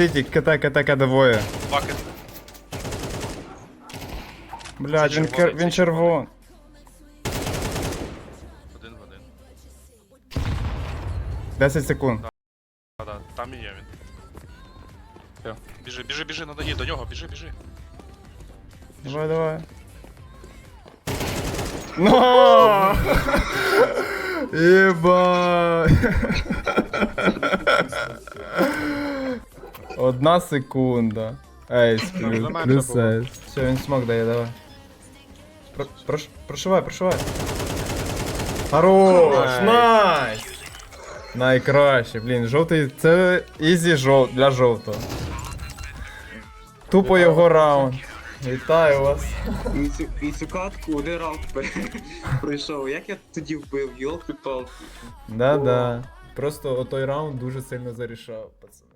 Сіті, КТ, КТ, КТ двоє. Бакет. Блядь, він, кер... він червон. Один в один. 10 секунд. А, да, там і є він. Все. Біжи, біжи, біжи, надо їй до нього, біжи, біжи. Давай, давай. Но! Єбать. Одна секунда. Ейс, плюс, менше плюс було. ейс. Все, він смог дає, давай. Про, прош, прошивай, прошивай. Хорош, найс! Найкраще, блін, жовтий, це ізі жов... для жовтого. Тупо його раунд. Вітаю вас. І цю, і цю катку один раунд пер- пройшов. Як я тоді вбив, йолки палки Да-да. Просто отой раунд дуже сильно зарішав, пацани.